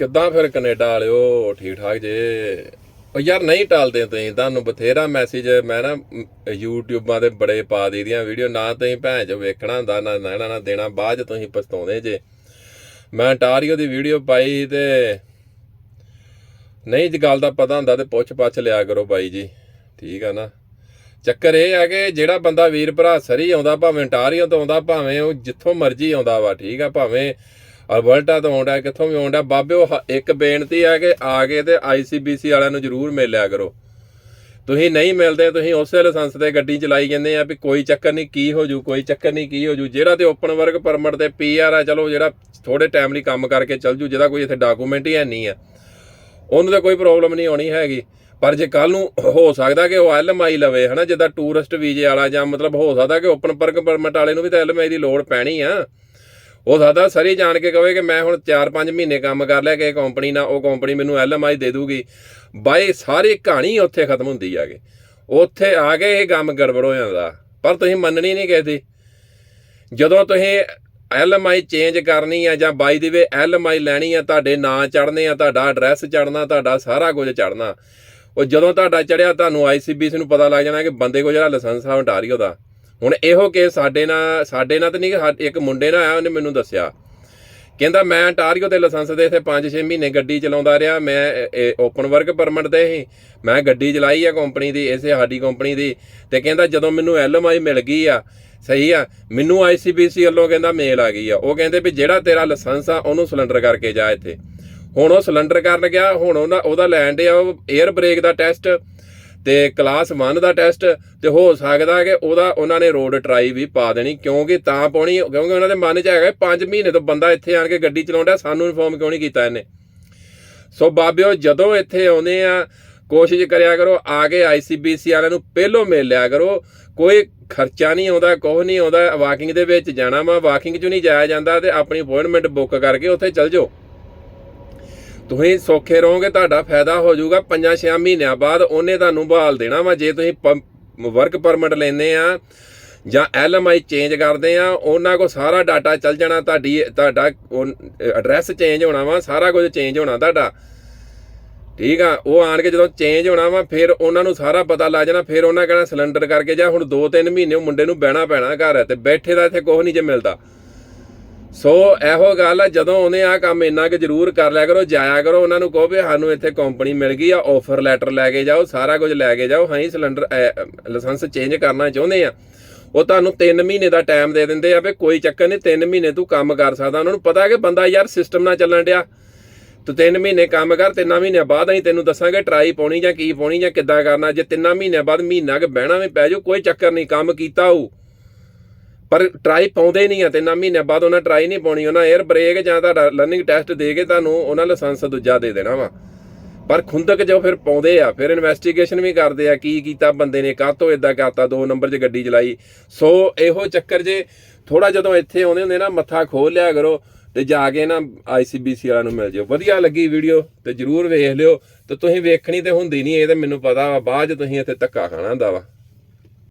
ਕਿੱਦਾਂ ਫਿਰ ਕੈਨੇਡਾ ਵਾਲਿਓ, ਠੀਕ ਠਾਕ ਜੇ। ਉਹ ਯਾਰ ਨਹੀਂ ਟਾਲਦੇ ਤੁਸੀਂ, ਤੁਹਾਨੂੰ ਬਥੇਰਾ ਮੈਸੇਜ ਮੈਂ ਨਾ ਯੂਟਿਊਬਾਂ ਤੇ ਬੜੇ ਪਾ ਦੀਆਂ ਵੀਡੀਓ ਨਾ ਤੁਸੀਂ ਭੈਣ ਚ ਵੇਖਣਾ ਹੁੰਦਾ, ਨਾ ਨਾ ਨਾ ਦੇਣਾ, ਬਾਅਦ ਚ ਤੁਸੀਂ ਪਛਤਾਉਂਦੇ ਜੇ। ਮੈਂ ਟਾਰੀਓ ਦੀ ਵੀਡੀਓ ਪਾਈ ਤੇ ਨਹੀਂ ਜੇ, ਗੱਲ ਦਾ ਪਤਾ ਹੁੰਦਾ ਤੇ ਪੁੱਛ ਪੱਛ ਲਿਆ ਕਰੋ ਬਾਈ ਜੀ, ਠੀਕ ਆ ਨਾ। ਚੱਕਰ ਇਹ ਆ ਕਿ ਜਿਹੜਾ ਬੰਦਾ ਵੀਰ ਭਰਾ ਸਰੀ ਆਉਂਦਾ, ਭਾਵੇਂ ਟਾਰੀਓ ਤੋਂ ਆਉਂਦਾ, ਭਾਵੇਂ ਉਹ ਜਿੱਥੋਂ ਮਰਜ਼ੀ ਆਉਂਦਾ ਵਾ, ਠੀਕ ਆ, ਭਾਵੇਂ ਅਲਬਰਟਾ ਤੋਂ ਆਉਂਦਾ ਕਿੱਥੋਂ ਵੀ ਆਉਂਦਾ ਬਾਬੇ, ਉਹ ਹ- ਇੱਕ ਬੇਨਤੀ ਆ ਕਿ ਆ ਕੇ ਤੇ ਆਈਸੀਬੀਸੀ ਵਾਲਿਆਂ ਨੂੰ ਜ਼ਰੂਰ ਮਿਲਿਆ ਕਰੋ। ਤੁਸੀਂ ਨਹੀਂ ਮਿਲਦੇ, ਤੁਸੀਂ ਉਸੇ ਲਾਇਸੈਂਸ ਤੇ ਗੱਡੀ ਚਲਾਈ ਜਾਂਦੇ ਆ ਵੀ ਕੋਈ ਚੱਕਰ ਨਹੀਂ, ਕੀ ਹੋ ਜੂ, ਕੋਈ ਚੱਕਰ ਨਹੀਂ, ਕੀ ਹੋ ਜੂ। ਜਿਹੜਾ ਤੇ ਓਪਨ ਵਰਕ ਪਰਮਿਟ ਤੇ ਪੀਆਰ ਆ, ਚਲੋ ਜਿਹੜਾ ਥੋੜੇ ਟਾਈਮ ਲਈ ਕੰਮ ਕਰਕੇ ਚੱਲ ਜੂ, ਜਿਹਦਾ ਕੋਈ ਇੱਥੇ ਡਾਕੂਮੈਂਟ ਹੀ ਹੈ ਨਹੀਂ ਆ। ਉਹਨੂੰ ਤਾਂ ਕੋਈ ਪ੍ਰੋਬਲਮ ਨਹੀਂ ਆਉਣੀ ਹੈਗੀ। ਪਰ ਜੇ ਕੱਲ ਨੂੰ ਹੋ ਸਕਦਾ ਕਿ ਉਹ ਐਲਐਮਆਈ ਲਵੇ, ਹਨਾ, ਜਿੱਦਾਂ ਟੂਰਿਸਟ ਵੀਜ਼ੇ ਵਾਲਾ ਜਾਂ ਮਤਲਬ ਹੋ ਸਕਦਾ ਕਿ ਓਪਨ ਵਰਕ ਪਰਮਿਟ ਵਾਲੇ ਨੂੰ ਵੀ ਤਾਂ ਐਲਐਮਆਈ ਦੀ ਲੋੜ ਪੈਣੀ ਆ। ਉਹ ਸਕਦਾ ਸਰੀ ਜਾਣ ਕੇ ਕਹੇ ਕਿ ਮੈਂ ਹੁਣ 4-5 ਮਹੀਨੇ ਕੰਮ ਕਰ ਲਿਆ ਕਿ ਕੰਪਨੀ ਨਾਲ, ਉਹ ਕੰਪਨੀ ਮੈਨੂੰ ਐਲਐਮਆਈ ਦੇ ਦੂਗੀ। ਬਾਈ, ਸਾਰੀ ਕਹਾਣੀ ਉੱਥੇ ਖਤਮ ਹੁੰਦੀ ਆ ਕੇ ਉੱਥੇ ਆ ਕੇ ਇਹ ਕੰਮ ਗੜਬੜ ਹੋ ਜਾਂਦਾ। ਪਰ ਤੁਸੀਂ ਮੰਨਣੀ ਨਹੀਂ ਕਿਸੇ ਜਦੋਂ ਤੁਸੀਂ ਐਲਐਮਆਈ ਚੇਂਜ ਕਰਨੀ ਆ ਜਾਂ ਬਾਈ ਦੀ ਵੇ ਐਲਐਮਆਈ ਲੈਣੀ ਆ, ਤੁਹਾਡੇ ਨਾਂ ਚੜਨੇ ਆ, ਤੁਹਾਡਾ ਐਡਰੈਸ ਚੜਨਾ ਤੁਹਾਡਾ ਸਾਰਾ ਕੁਝ ਚੜਨਾ ਉਹ ਜਦੋਂ ਤੁਹਾਡਾ ਚੜਿਆ ਤੁਹਾਨੂੰ ਆਈਸੀਬੀਸੀ ਨੂੰ ਪਤਾ ਲੱਗ ਜਾਣਾ ਕਿ ਬੰਦੇ ਕੋਲ ਜਿਹੜਾ ਲਾਇਸੈਂਸ ਆ ontario ਦਾ ਹੁਣ ਇਹੋ ਕਿ ਸਾਡੇ ਨਾਲ ਸਾਡੇ ਨਾਲ ਤਾਂ ਨਹੀਂ ਕਿ ਇੱਕ ਮੁੰਡੇ ਨਾਲ ਆਇਆ, ਉਹਨੇ ਮੈਨੂੰ ਦੱਸਿਆ। ਕਹਿੰਦਾ, ਮੈਂ ontario ਤੇ ਲਾਇਸੈਂਸ ਦੇ ਇੱਥੇ 5-6 ਮਹੀਨੇ ਗੱਡੀ ਚਲਾਉਂਦਾ ਰਿਹਾ, ਮੈਂ ਓਪਨ ਵਰਕ ਪਰਮਿਟ ਤੇ ਹੀ ਮੈਂ ਗੱਡੀ ਚਲਾਈ ਆ ਕੰਪਨੀ ਦੀ, ਇਸੇ ਸਾਡੀ ਕੰਪਨੀ ਦੀ। ਤੇ ਕਹਿੰਦਾ, ਜਦੋਂ ਮੈਨੂੰ ਐਲਐਮਆਈ ਮਿਲ ਗਈ ਆ, ਸਹੀ ਆ, ਮੈਨੂੰ ਆਈਸੀਬੀਸੀ ਵੱਲੋਂ ਕਹਿੰਦਾ ਮੇਲ ਆ ਗਈ ਆ। ਉਹ ਕਹਿੰਦੇ ਵੀ ਜਿਹੜਾ ਤੇਰਾ ਲਾਇਸੈਂਸ ਆ, ਉਹਨੂੰ ਸਿਲੰਡਰ ਕਰਕੇ ਜਾ ਇੱਥੇ। ਹੁਣ ਉਹ ਸਿਲੰਡਰ ਕਰਨ ਗਿਆ, ਹੁਣ ਉਹਦਾ ਉਹਦਾ ਲੈਣ ਡਿਆ, ਉਹ 에ਅਰ ਬ੍ਰੇਕ ਦਾ ਟੈਸਟ ਤੇ ਕਲਾਸ 1 ਦਾ ਟੈਸਟ ਤੇ ਹੋ ਸਕਦਾ ਕਿ ਉਹਦਾ ਉਹਨਾਂ ਨੇ ਰੋਡ ਟਰਾਈ ਵੀ ਪਾ ਦੇਣੀ, ਕਿਉਂਕਿ ਤਾਂ ਪਾਉਣੀ, ਕਿਉਂਕਿ ਉਹਨਾਂ ਦੇ ਮਨ 'ਚ ਹੈਗਾ 5 ਮਹੀਨੇ ਤੋਂ ਬੰਦਾ ਇੱਥੇ ਆਣ ਕੇ ਗੱਡੀ ਚਲਾਉਂਦਾ, ਸਾਨੂੰ ਇਨਫੋਰਮ ਕਿਉਂ ਨਹੀਂ ਕੀਤਾ ਇਹਨੇ। ਸੋ ਬਾਬਿਓ, ਜਦੋਂ ਇੱਥੇ ਆਉਂਦੇ ਆ, ਕੋਸ਼ਿਸ਼ ਕਰਿਆ ਕਰੋ, ਆ ਕੇ ਆਈਸੀਬੀਸੀ ਵਾਲਿਆਂ ਨੂੰ ਪਹਿਲੋਂ ਮਿਲ ਲਿਆ ਕਰੋ। ਕੋਈ ਖਰਚਾ ਨਹੀਂ ਆਉਂਦਾ, ਕੁਛ ਨਹੀਂ ਆਉਂਦਾ, ਵਾਕਿੰਗ ਦੇ ਵਿੱਚ ਜਾਣਾ ਵਾ, ਵਾਕਿੰਗ 'ਚ ਨਹੀਂ ਜਾਇਆ ਜਾਂਦਾ ਤੇ ਆਪਣੀ ਅਪਾਇੰਟਮੈਂਟ ਬੁੱਕ ਕਰਕੇ ਉੱਥੇ ਚੱਲ ਜਾਓ। ਤੁਸੀਂ ਸੌਖੇ ਰਹੋਗੇ, ਤੁਹਾਡਾ ਫਾਇਦਾ ਹੋ ਜਾਊਗਾ। 5-6 ਮਹੀਨਿਆਂ ਬਾਅਦ ਉਹਨੇ ਤੁਹਾਨੂੰ ਬਹਾਲ ਦੇਣਾ ਵਾ। ਜੇ ਤੁਸੀਂ ਵਰਕ ਪਰਮਿਟ ਲੈਂਦੇ ਆ ਜਾਂ ਐਲਐਮਆਈ ਚੇਂਜ ਕਰਦੇ ਆ, ਉਹਨਾਂ ਕੋ ਸਾਰਾ ਡਾਟਾ ਚੱਲ ਜਾਣਾ, ਤੁਹਾਡੀ, ਤੁਹਾਡਾ ਐਡਰੈਸ ਚੇਂਜ ਹੋਣਾ ਵਾ, ਸਾਰਾ ਕੁਝ ਚੇਂਜ ਹੋਣਾ ਤੁਹਾਡਾ। ਠੀਕ ਆ, ਉਹ ਆਣ ਕੇ ਜਦੋਂ ਚੇਂਜ ਹੋਣਾ ਵਾ, ਫਿਰ ਉਹਨਾਂ ਨੂੰ ਸਾਰਾ ਪਤਾ ਲੱਗ ਜਾਣਾ, ਫਿਰ ਉਹਨਾਂ ਕਹਿਣਾ ਸਿਲੰਡਰ ਕਰਕੇ ਜਾਂ, ਹੁਣ 2-3 ਮਹੀਨੇ ਉਹ ਮੁੰਡੇ ਨੂੰ ਬਹਿਣਾ ਪੈਣਾ ਘਰ ਤੇ ਬੈਠੇ ਦਾ ਇੱਥੇ ਕੁਝ ਨਹੀਂ ਜੇ ਮਿਲਦਾ। ਸੋ ਇਹੋ ਗੱਲ ਆ, ਜਦੋਂ ਉਹਨੇ ਆ ਕੰਮ ਇੰਨਾ ਕਿ ਜ਼ਰੂਰ ਕਰ ਲਿਆ ਕਰੋ, ਜਾਇਆ ਕਰੋ, ਉਹਨਾਂ ਨੂੰ ਕਹੋ ਵੀ ਸਾਨੂੰ ਇੱਥੇ ਕੰਪਨੀ ਮਿਲ ਗਈ ਆ ਆਫਰ ਲੈਟਰ ਲੈ ਕੇ ਜਾਓ, ਸਾਰਾ ਕੁਝ ਲੈ ਕੇ ਜਾਓ ਹਾਂ ਸਿਲੰਡਰ ਲਾਇਸੈਂਸ ਚੇਂਜ ਕਰਨਾ ਚਾਹੁੰਦੇ ਆ। ਉਹ ਤੁਹਾਨੂੰ 3 ਮਹੀਨੇ ਦਾ ਟਾਈਮ ਦੇ ਦਿੰਦੇ ਆ ਵੀ ਕੋਈ ਚੱਕਰ ਨਹੀਂ 3 ਮਹੀਨੇ ਤੂੰ ਕੰਮ ਕਰ ਸਕਦਾ। ਉਹਨਾਂ ਨੂੰ ਪਤਾ ਕਿ ਬੰਦਾ ਯਾਰ ਸਿਸਟਮ ਨਾਲ ਚੱਲਣ ਡਿਆ। ਤੂੰ 3 ਮਹੀਨੇ ਕੰਮ ਕਰ, ਤਿੰਨਾਂ ਮਹੀਨਿਆਂ ਬਾਅਦ ਅਸੀਂ ਤੈਨੂੰ ਦੱਸਾਂਗੇ ਟਰਾਈ ਪਾਉਣੀ ਜਾਂ ਕੀ ਪਾਉਣੀ ਜਾਂ ਕਿੱਦਾਂ ਕਰਨਾ। ਜੇ ਤਿੰਨਾਂ ਮਹੀਨਿਆਂ ਬਾਅਦ ਮਹੀਨਾ ਕਿ ਬਹਿਣਾ ਵੀ ਪੈ ਜਾਊ, ਕੋਈ ਚੱਕਰ ਨਹੀਂ, ਕੰਮ ਕੀਤਾ ਹੋਊ। ਪਰ ਟਰਾਈ ਪਾਉਂਦੇ ਨਹੀਂ ਆ ਤਿੰਨਾਂ ਮਹੀਨਿਆਂ ਬਾਅਦ ਉਹਨਾਂ ਟਰਾਈ ਨਹੀਂ ਪਾਉਣੀ, ਉਹਨਾਂ 에ਅਰ ਬ੍ਰੇਕ ਜਾਂ ਤੁਹਾਡਾ ਲਰਨਿੰਗ ਟੈਸਟ ਦੇ ਕੇ ਤੁਹਾਨੂੰ ਉਹਨਾਂ ਲਾਇਸੈਂਸ ਦੂਜਾ ਦੇ ਦੇਣਾ ਵਾ। ਪਰ ਖੁੰਦਕ ਜੋ ਫਿਰ ਪਾਉਂਦੇ ਆ, ਫਿਰ ਇਨਵੈਸਟੀਗੇਸ਼ਨ ਵੀ ਕਰਦੇ ਆ, ਕੀ ਕੀਤਾ ਬੰਦੇ ਨੇ, ਕਾਹਤੋਂ ਇਦਾਂ ਕਰਤਾ, ਦੋ ਨੰਬਰ 'ਚ ਗੱਡੀ ਚਲਾਈ। ਸੋ ਇਹੋ ਚੱਕਰ ਜੇ ਥੋੜਾ ਜਦੋਂ ਇੱਥੇ ਆਉਂਦੇ ਹੁੰਦੇ ਨਾ, ਮੱਥਾ ਖੋਲ ਲਿਆ ਕਰੋ ਤੇ ਜਾ ਕੇ ਨਾ ਆਈਸੀਬੀਸੀ ਵਾਲਿਆਂ ਨੂੰ ਮਿਲ ਜਿਓ। ਵਧੀਆ ਲੱਗੀ ਵੀਡੀਓ ਤੇ ਜਰੂਰ ਵੇਖ ਲਿਓ। ਤੇ ਤੁਸੀਂ ਵੇਖਣੀ ਤੇ ਹੁੰਦੀ ਨਹੀਂ, ਇਹ ਤਾਂ ਮੈਨੂੰ ਪਤਾ ਵਾ, ਬਾਅਦ 'ਚ ਤੁਸੀਂ ਇੱਥੇ ਧੱਕਾ ਖਾਣਾ ਹੁੰਦਾ ਵਾ।